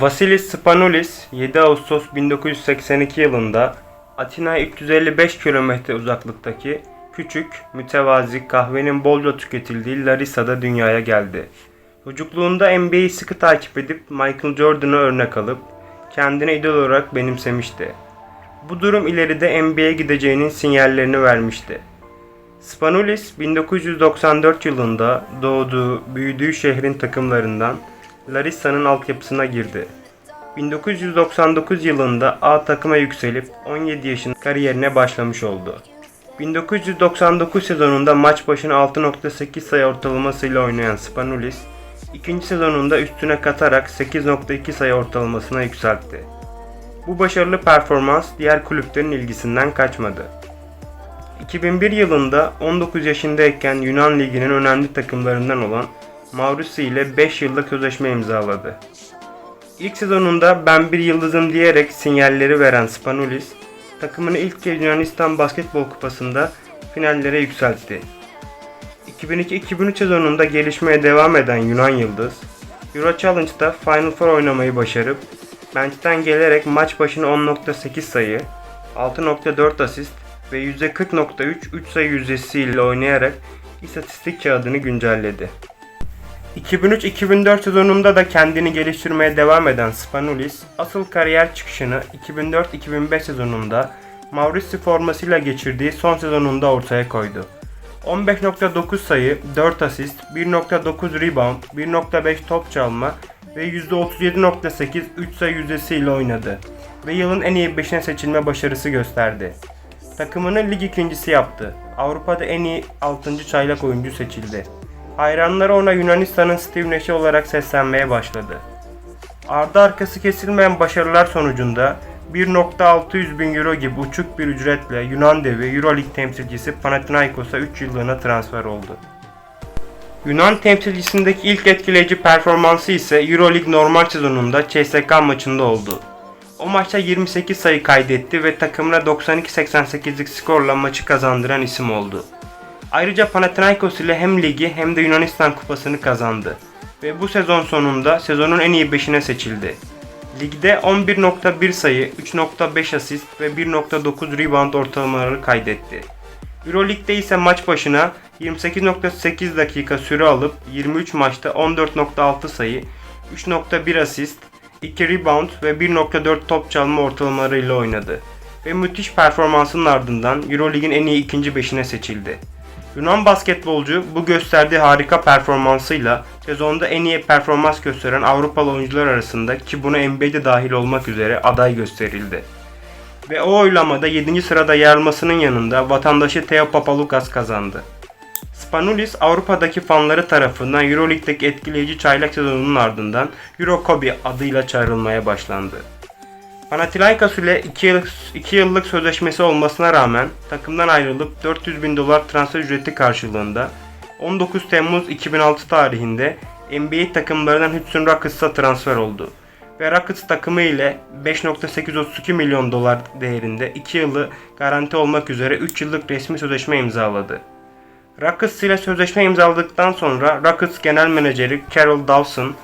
Vasilis Spanoulis 7 Ağustos 1982 yılında Atina'ya 355 kilometre uzaklıktaki küçük, mütevazi kahvenin bolca tüketildiği Larissa'da dünyaya geldi. Çocukluğunda NBA'yi sıkı takip edip Michael Jordan'ı örnek alıp kendine idol olarak benimsemişti. Bu durum ileride NBA'ye gideceğinin sinyallerini vermişti. Spanoulis 1994 yılında doğduğu, büyüdüğü şehrin takımlarından Larissa'nın altyapısına girdi. 1999 yılında A takıma yükselip 17 yaşında kariyerine başlamış oldu. 1999 sezonunda maç başına 6.8 sayı ortalamasıyla oynayan Spanoulis, ikinci sezonunda üstüne katarak 8.2 sayı ortalamasına yükseltti. Bu başarılı performans diğer kulüplerin ilgisinden kaçmadı. 2001 yılında 19 yaşındayken Yunan Ligi'nin önemli takımlarından olan Mauricio ile 5 yıllık sözleşme imzaladı. İlk sezonunda ben bir yıldızım diyerek sinyalleri veren Spanoulis, takımını ilk kez Yunanistan Basketbol Kupası'nda finallere yükseltti. 2002-2003 sezonunda gelişmeye devam eden Yunan Yıldız, Euro Challenge'da Final Four oynamayı başarıp bench'ten gelerek maç başına 10.8 sayı, 6.4 asist ve %40.3 3 sayı yüzdesiyle oynayarak istatistik kağıdını güncelledi. 2003-2004 sezonunda da kendini geliştirmeye devam eden Spanoulis, asıl kariyer çıkışını 2004-2005 sezonunda Mauricio formasıyla geçirdiği son sezonunda ortaya koydu. 15.9 sayı, 4 asist, 1.9 rebound, 1.5 top çalma ve %37.8 3 sayı yüzdesiyle oynadı ve yılın en iyi 5'ine seçilme başarısı gösterdi. Takımını lig ikincisi yaptı. Avrupa'da en iyi 6. çaylak oyuncu seçildi. Hayranları ona Yunanistan'ın Steve Nash'i olarak seslenmeye başladı. Ardı arkası kesilmeyen başarılar sonucunda 1.600 bin euro gibi uçuk bir ücretle Yunan devi Euroleague temsilcisi Panathinaikos'a 3 yıllığına transfer oldu. Yunan temsilcisindeki ilk etkileyici performansı ise Euroleague normal sezonunda CSKA maçında oldu. O maçta 28 sayı kaydetti ve takımına 92-88'lik skorla maçı kazandıran isim oldu. Ayrıca Panathinaikos ile hem ligi hem de Yunanistan kupasını kazandı ve bu sezon sonunda sezonun en iyi 5'ine seçildi. Ligde 11.1 sayı, 3.5 asist ve 1.9 rebound ortalamaları kaydetti. Euroleague'de ise maç başına 28.8 dakika süre alıp 23 maçta 14.6 sayı, 3.1 asist, 2 rebound ve 1.4 top çalma ortalamalarıyla oynadı ve müthiş performansının ardından Euroleague'in en iyi ikinci beşine seçildi. Yunan basketbolcu bu gösterdiği harika performansıyla sezonda en iyi performans gösteren Avrupalı oyuncular arasında ki buna NBA'de dahil olmak üzere aday gösterildi. Ve o oylamada 7. sırada yer almasının yanında vatandaşı Theo Papaloukas kazandı. Spanoulis Avrupa'daki fanları tarafından Euroleague'deki etkileyici çaylak sezonunun ardından Euro Kobe adıyla çağrılmaya başlandı. Panathinaikos ile 2 yıllık, 2 yıllık sözleşmesi olmasına rağmen takımdan ayrılıp 400 bin dolar transfer ücreti karşılığında 19 Temmuz 2006 tarihinde NBA takımlarından Houston Rockets'a transfer oldu. Ve Rockets takımı ile 5.832 milyon dolar değerinde 2 yılı garanti olmak üzere 3 yıllık resmi sözleşme imzaladı. Rockets ile sözleşme imzaladıktan sonra Rockets genel menajeri Carol Dawson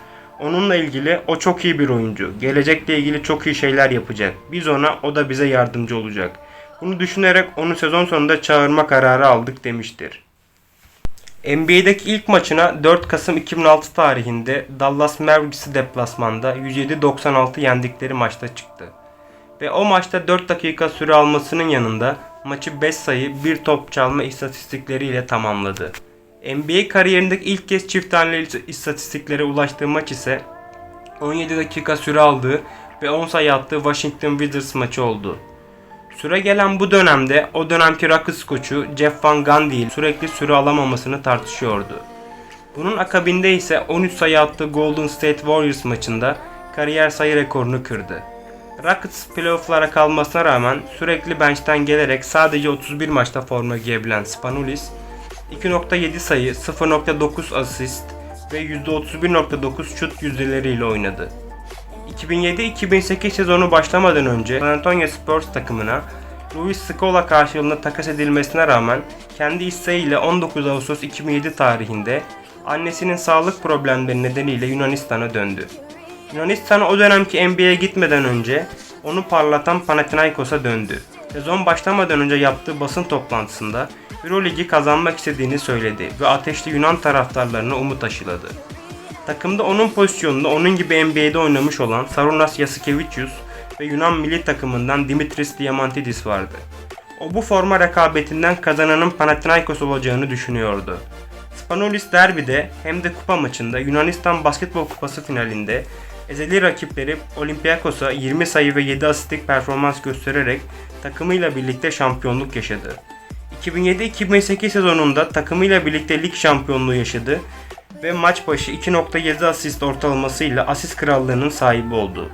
onunla ilgili o çok iyi bir oyuncu. Gelecekle ilgili çok iyi şeyler yapacak. Biz ona o da bize yardımcı olacak. Bunu düşünerek onu sezon sonunda çağırma kararı aldık demiştir. NBA'deki ilk maçına 4 Kasım 2006 tarihinde Dallas Mavericks'i deplasmanda 107-96 yendikleri maçta çıktı. Ve o maçta 4 dakika süre almasının yanında maçı 5 sayı 1 top çalma istatistikleriyle tamamladı. NBA kariyerindeki ilk kez çift taneli istatistiklere ulaştığı maç ise 17 dakika süre aldığı ve 10 sayı attığı Washington Wizards maçı oldu. Süre gelen bu dönemde o dönemki Rockets koçu Jeff Van Gundy sürekli süre alamamasını tartışıyordu. Bunun akabinde ise 13 sayı attığı Golden State Warriors maçında kariyer sayı rekorunu kırdı. Rockets playofflara kalmasına rağmen sürekli bench'ten gelerek sadece 31 maçta forma giyebilen Spanoulis 2.7 sayı, 0.9 asist ve %31.9 şut yüzdeleriyle oynadı. 2007-2008 sezonu başlamadan önce San Antonio Spurs takımına Luis Scola karşılığında takas edilmesine rağmen kendi isteğiyle 19 Ağustos 2007 tarihinde annesinin sağlık problemleri nedeniyle Yunanistan'a döndü. Yunanistan'a o dönemki NBA'ye gitmeden önce onu parlatan Panathinaikos'a döndü. Sezon başlamadan önce yaptığı basın toplantısında Euroligi kazanmak istediğini söyledi ve ateşli Yunan taraftarlarına umut aşıladı. Takımda onun pozisyonunda onun gibi NBA'de oynamış olan Sarunas Yasikevicius ve Yunan milli takımından Dimitris Diamantidis vardı. O bu forma rekabetinden kazananın Panathinaikos olacağını düşünüyordu. Spanolis derbide hem de kupa maçında Yunanistan Basketbol Kupası finalinde ezeli rakipleri Olympiakos'a 20 sayı ve 7 asistlik performans göstererek takımıyla birlikte şampiyonluk yaşadı. 2007-2008 sezonunda takımıyla birlikte lig şampiyonluğu yaşadı ve maç başı 2.7 asist ortalamasıyla asist krallığının sahibi oldu.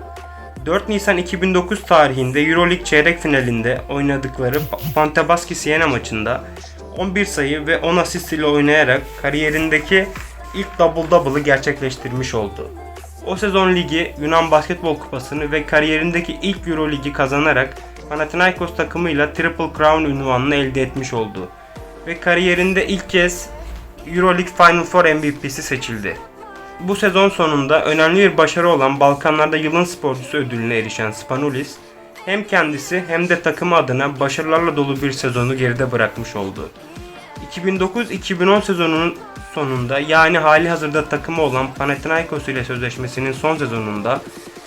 4 Nisan 2009 tarihinde Euroleague çeyrek finalinde oynadıkları Pantabaski Siena maçında 11 sayı ve 10 asist ile oynayarak kariyerindeki ilk double double'ı gerçekleştirmiş oldu. O sezon ligi Yunan Basketbol Kupası'nı ve kariyerindeki ilk Euro Ligi kazanarak Panathinaikos takımıyla Triple Crown ünvanını elde etmiş oldu. Ve kariyerinde ilk kez Euroleague Final Four MVP'si seçildi. Bu sezon sonunda önemli bir başarı olan Balkanlarda yılın sporcusu ödülüne erişen Spanulis, hem kendisi hem de takımı adına başarılarla dolu bir sezonu geride bırakmış oldu. 2009-2010 sezonunun sonunda yani hali hazırda takımı olan Panathinaikos ile sözleşmesinin son sezonunda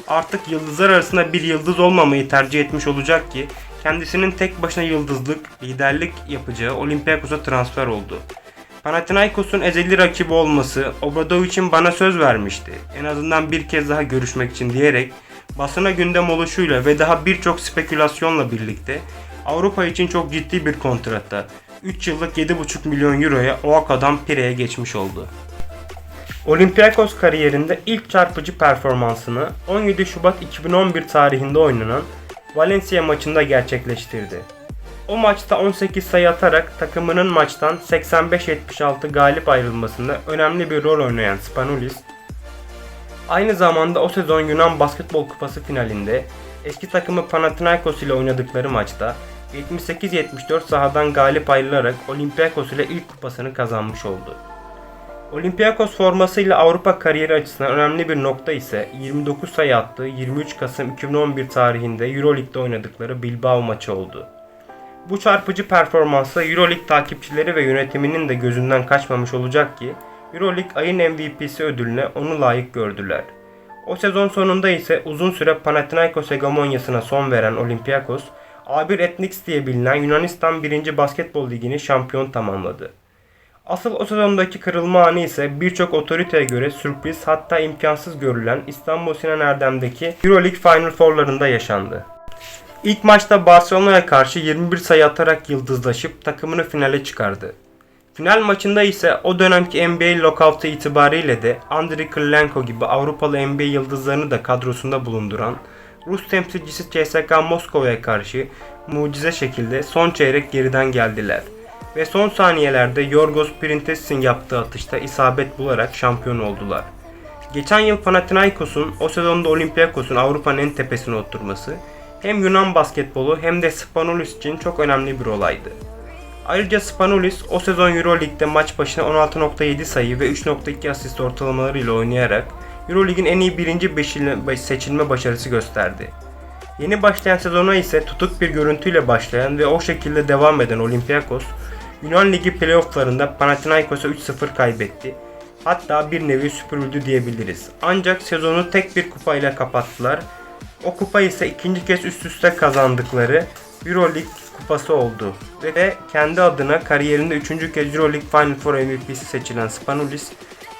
artık yıldızlar arasında bir yıldız olmamayı tercih etmiş olacak ki kendisinin tek başına yıldızlık, liderlik yapacağı Olympiakos'a transfer oldu. Panathinaikos'un ezeli rakibi olması Obradovic'in bana söz vermişti. En azından bir kez daha görüşmek için diyerek basına gündem oluşuyla ve daha birçok spekülasyonla birlikte Avrupa için çok ciddi bir kontratta 3 yıllık 7,5 milyon euroya Oaka'dan Pire'ye geçmiş oldu. Olympiakos kariyerinde ilk çarpıcı performansını 17 Şubat 2011 tarihinde oynanan Valencia maçında gerçekleştirdi. O maçta 18 sayı atarak takımının maçtan 85-76 galip ayrılmasında önemli bir rol oynayan Spanulis, aynı zamanda o sezon Yunan Basketbol Kupası finalinde eski takımı Panathinaikos ile oynadıkları maçta 78-74 sahadan galip ayrılarak Olympiakos ile ilk kupasını kazanmış oldu. Olympiakos formasıyla Avrupa kariyeri açısından önemli bir nokta ise 29 sayı attığı 23 Kasım 2011 tarihinde Euroleague'de oynadıkları Bilbao maçı oldu. Bu çarpıcı performansla Euroleague takipçileri ve yönetiminin de gözünden kaçmamış olacak ki Euroleague ayın MVP'si ödülüne onu layık gördüler. O sezon sonunda ise uzun süre Panathinaikos hegemonyasına son veren Olympiakos, A1 Ethnix diye bilinen Yunanistan 1. Basketbol Ligi'ni şampiyon tamamladı. Asıl o sezondaki kırılma anı ise birçok otoriteye göre sürpriz hatta imkansız görülen İstanbul Sinan Erdem'deki Euroleague Final Four'larında yaşandı. İlk maçta Barcelona'ya karşı 21 sayı atarak yıldızlaşıp takımını finale çıkardı. Final maçında ise o dönemki NBA lockout'u itibariyle de Andriy Kirilenko gibi Avrupalı NBA yıldızlarını da kadrosunda bulunduran Rus temsilcisi CSKA Moskova'ya karşı mucize şekilde son çeyrek geriden geldiler. Ve son saniyelerde Yorgos Printes'in yaptığı atışta isabet bularak şampiyon oldular. Geçen yıl Panathinaikos'un o sezonda Olympiakos'un Avrupa'nın en tepesine oturması hem Yunan basketbolu hem de Spanulis için çok önemli bir olaydı. Ayrıca Spanulis o sezon Euroleague'de maç başına 16.7 sayı ve 3.2 asist ortalamalarıyla oynayarak Euroleague'in en iyi birinci seçilme başarısı gösterdi. Yeni başlayan sezona ise tutuk bir görüntüyle başlayan ve o şekilde devam eden Olympiakos, Yunan Ligi playofflarında Panathinaikos'a 3-0 kaybetti. Hatta bir nevi süpürüldü diyebiliriz. Ancak sezonu tek bir kupayla kapattılar. O kupa ise ikinci kez üst üste kazandıkları Euroleague kupası oldu. Ve kendi adına kariyerinde üçüncü kez Euroleague Final Four MVP'si seçilen Spanulis,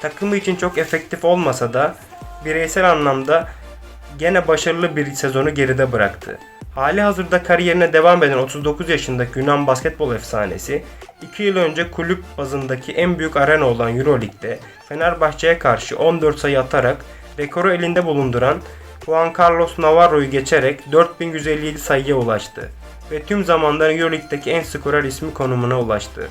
takımı için çok efektif olmasa da bireysel anlamda gene başarılı bir sezonu geride bıraktı. Hali hazırda kariyerine devam eden 39 yaşındaki Yunan basketbol efsanesi, 2 yıl önce kulüp bazındaki en büyük arena olan Euroleague'de Fenerbahçe'ye karşı 14 sayı atarak rekoru elinde bulunduran Juan Carlos Navarro'yu geçerek 4157 sayıya ulaştı ve tüm zamanların Euroleague'deki en skorer ismi konumuna ulaştı.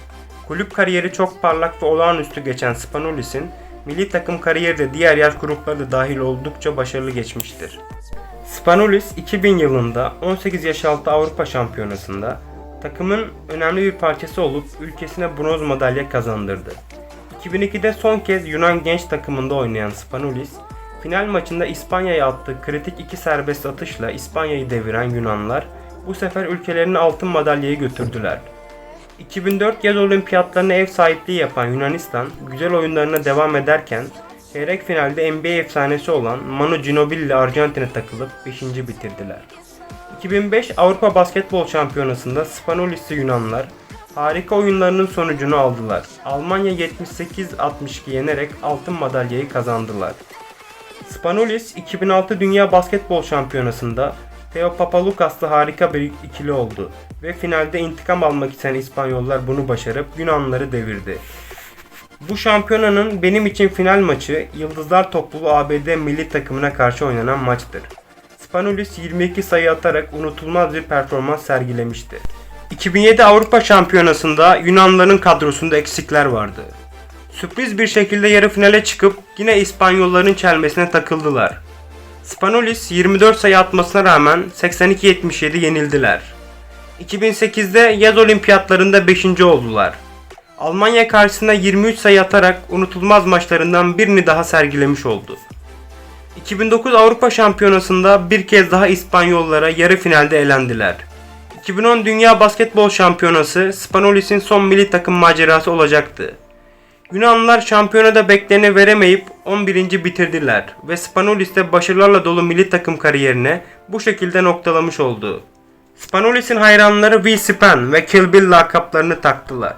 Kulüp kariyeri çok parlak ve olağanüstü geçen Spanulis'in milli takım kariyeri de diğer yaş grupları da dahil oldukça başarılı geçmiştir. Spanulis 2000 yılında 18 yaş altı Avrupa Şampiyonası'nda takımın önemli bir parçası olup ülkesine bronz madalya kazandırdı. 2002'de son kez Yunan genç takımında oynayan Spanulis, Final maçında İspanya'ya attığı kritik iki serbest atışla İspanya'yı deviren Yunanlar bu sefer ülkelerine altın madalyayı götürdüler. 2004 yaz olimpiyatlarına ev sahipliği yapan Yunanistan güzel oyunlarına devam ederken çeyrek finalde NBA efsanesi olan Manu Ginobili ile Arjantin'e takılıp 5. bitirdiler. 2005 Avrupa Basketbol Şampiyonası'nda Spanolisli Yunanlar harika oyunlarının sonucunu aldılar. Almanya 78-62 yenerek altın madalyayı kazandılar. Spanolis 2006 Dünya Basketbol Şampiyonası'nda Theo Papaloukas'la harika bir ikili oldu ve finalde intikam almak isteyen İspanyollar bunu başarıp Yunanları devirdi. Bu şampiyonanın benim için final maçı Yıldızlar Topluluğu ABD milli takımına karşı oynanan maçtır. Spanolis 22 sayı atarak unutulmaz bir performans sergilemişti. 2007 Avrupa Şampiyonası'nda Yunanların kadrosunda eksikler vardı. Sürpriz bir şekilde yarı finale çıkıp yine İspanyolların çelmesine takıldılar. Spanolis 24 sayı atmasına rağmen 82-77 yenildiler. 2008'de yaz olimpiyatlarında 5. oldular. Almanya karşısında 23 sayı atarak unutulmaz maçlarından birini daha sergilemiş oldu. 2009 Avrupa Şampiyonası'nda bir kez daha İspanyollara yarı finalde elendiler. 2010 Dünya Basketbol Şampiyonası Spanolis'in son milli takım macerası olacaktı. Yunanlılar şampiyonada bekleneni veremeyip 11. bitirdiler ve Spanolis de başarılarla dolu milli takım kariyerine bu şekilde noktalamış oldu. Spanolis'in hayranları Will Span ve Kill Bill lakaplarını taktılar.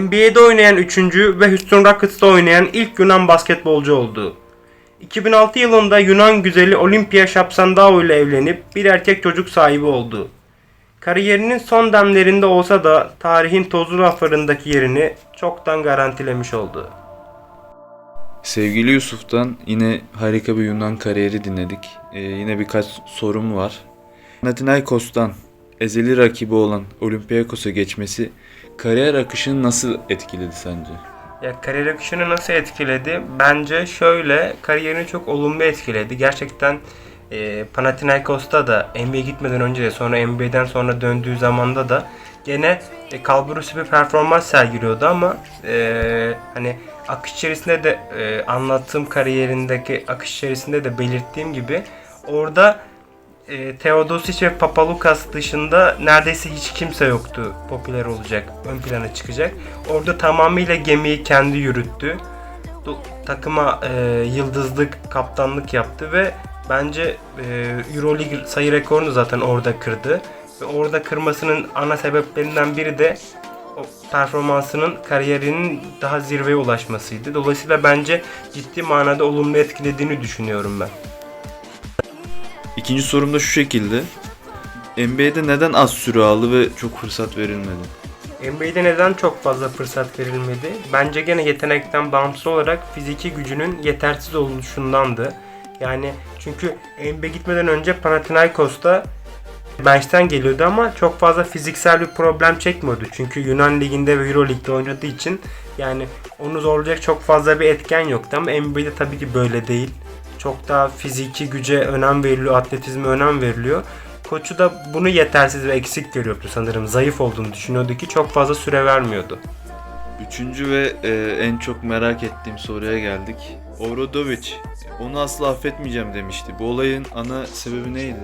NBA'de oynayan 3. ve Houston Rockets'ta oynayan ilk Yunan basketbolcu oldu. 2006 yılında Yunan güzeli Olimpia Şapsandao ile evlenip bir erkek çocuk sahibi oldu. Kariyerinin son demlerinde olsa da tarihin tozlu raflarındaki yerini çoktan garantilemiş oldu. Sevgili Yusuf'tan yine harika bir Yunan kariyeri dinledik. Ee, yine birkaç sorum var. Panathinaikos'tan ezeli rakibi olan Olympiakos'a geçmesi kariyer akışını nasıl etkiledi sence? Ya kariyer akışını nasıl etkiledi? Bence şöyle kariyerini çok olumlu etkiledi. Gerçekten e, Panathinaikos'ta da NBA gitmeden önce de sonra NBA'den sonra döndüğü zamanda da gene e, kalburüsü bir performans sergiliyordu ama e, hani akış içerisinde de e, anlattığım kariyerindeki akış içerisinde de belirttiğim gibi orada e, Theodosic ve Papalukas dışında neredeyse hiç kimse yoktu popüler olacak, ön plana çıkacak. Orada tamamıyla gemiyi kendi yürüttü. Takıma e, yıldızlık, kaptanlık yaptı ve bence e, Euroleague sayı rekorunu zaten orada kırdı. Ve orada kırmasının ana sebeplerinden biri de o performansının kariyerinin daha zirveye ulaşmasıydı. Dolayısıyla bence ciddi manada olumlu etkilediğini düşünüyorum ben. İkinci sorum da şu şekilde. NBA'de neden az süre aldı ve çok fırsat verilmedi? NBA'de neden çok fazla fırsat verilmedi? Bence gene yetenekten bağımsız olarak fiziki gücünün yetersiz oluşundandı. Yani çünkü NBA gitmeden önce Panathinaikos'ta bench'ten geliyordu ama çok fazla fiziksel bir problem çekmiyordu. Çünkü Yunan Ligi'nde ve Euro Lig'de oynadığı için yani onu zorlayacak çok fazla bir etken yoktu ama NBA'de tabii ki böyle değil. Çok daha fiziki güce önem veriliyor, atletizme önem veriliyor. Koçu da bunu yetersiz ve eksik görüyordu sanırım. Zayıf olduğunu düşünüyordu ki çok fazla süre vermiyordu. Üçüncü ve e, en çok merak ettiğim soruya geldik. Obradovic onu asla affetmeyeceğim demişti. Bu olayın ana sebebi neydi?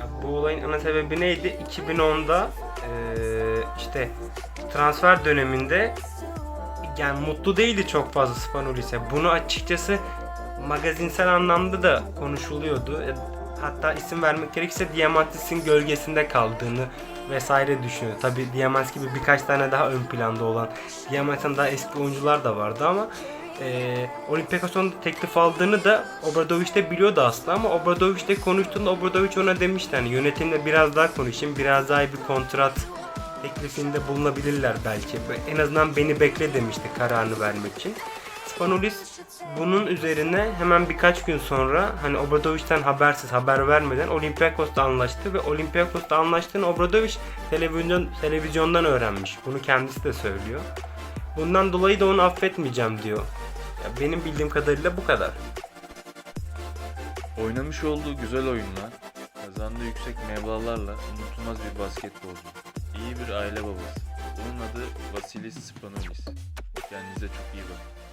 Ya bu olayın ana sebebi neydi? 2010'da eee, işte transfer döneminde yani mutlu değildi çok fazla Spanulis'e. Bunu açıkçası magazinsel anlamda da konuşuluyordu. E, Hatta isim vermek gerekirse Diamantis'in gölgesinde kaldığını vesaire düşünüyor. Tabi Diamants gibi birkaç tane daha ön planda olan Diamants'ın daha eski oyuncular da vardı ama e, Olympiakos'un teklif aldığını da Obradoviç de biliyordu aslında ama Obradoviç de konuştuğunda Obradoviç ona demişti hani yönetimle biraz daha konuşayım biraz daha bir kontrat teklifinde bulunabilirler belki. En azından beni bekle demişti kararını vermek için. Spanulis bunun üzerine hemen birkaç gün sonra hani Obradoviç'ten habersiz haber vermeden Olympiakos'ta anlaştı ve Olympiakos'ta anlaştığını Obradoviç televizyon televizyondan öğrenmiş. Bunu kendisi de söylüyor. Bundan dolayı da onu affetmeyeceğim diyor. Ya benim bildiğim kadarıyla bu kadar. Oynamış olduğu güzel oyunlar, kazandığı yüksek mevlalarla unutulmaz bir basketbolcu. İyi bir aile babası. Onun adı Vasilis Spanoulis. Kendinize çok iyi bakın.